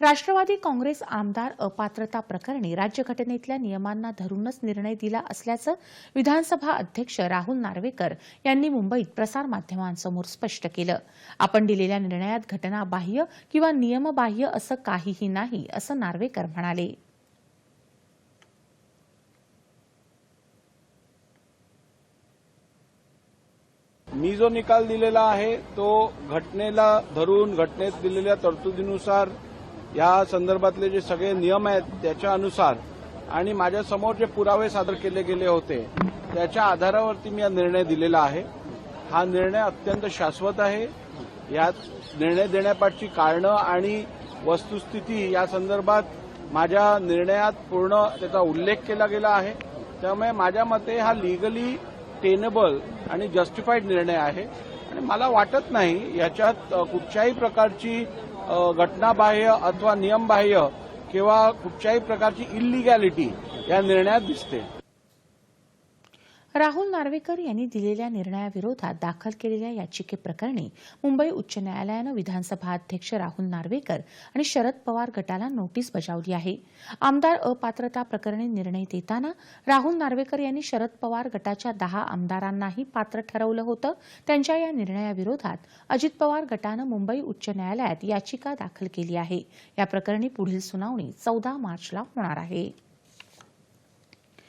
राष्ट्रवादी काँग्रेस आमदार अपात्रता प्रकरणी राज्यघटनेतल्या नियमांना धरूनच निर्णय दिला असल्याचं विधानसभा अध्यक्ष राहुल नार्वेकर यांनी मुंबईत प्रसारमाध्यमांसमोर स्पष्ट केलं. आपण दिलेल्या निर्णयात घटनाबाह्य किंवा नियमबाह्य असं काहीही नाही असं नार्वेकर म्हणाले. मी जो निकाल दिलेला आहे तो घटनेला धरून घटनेत दिलेल्या तरतुदीनुसार या संदर्भातले जे सगळे नियम आहेत त्याच्या अनुसार आणि माझ्यासमोर जे पुरावे सादर केले गेले होते त्याच्या आधारावरती मी हा निर्णय दिलेला आहे. हा निर्णय अत्यंत शाश्वत आहे. यात निर्णय देण्यापाठची कारणं आणि वस्तुस्थिती या संदर्भात माझ्या निर्णयात पूर्ण त्याचा उल्लेख केला गेला आहे. त्यामुळे माझ्या मते हा लिगली टेनेबल आणि जस्टिफाईड निर्णय आहे. आणि मला वाटत नाही याच्यात कुठच्याही प्रकारची घटनाबाह्य अथवा नियमबाह्य किंवा कुठच्याही प्रकारची इलिगॅलिटी या निर्णयात दिसते. राहुल नार्वेकर यांनी दिलेल्या निर्णयाविरोधात दाखल केलेल्या याचिकेप्रकरणी मुंबई उच्च न्यायालयानं विधानसभा अध्यक्ष राहुल नार्वेकर आणि शरद पवार गटाला नोटीस बजावली आहे. आमदार अपात्रता प्रकरणी निर्णय देताना राहुल नार्वेकर यांनी शरद पवार गटाच्या दहा आमदारांनाही पात्र ठरवलं होतं. त्यांच्या या निर्णयाविरोधात अजित पवार गटानं मुंबई उच्च न्यायालयात याचिका दाखल केली आहे. या प्रकरणी पुढील सुनावणी चौदा मार्चला होणार आहे.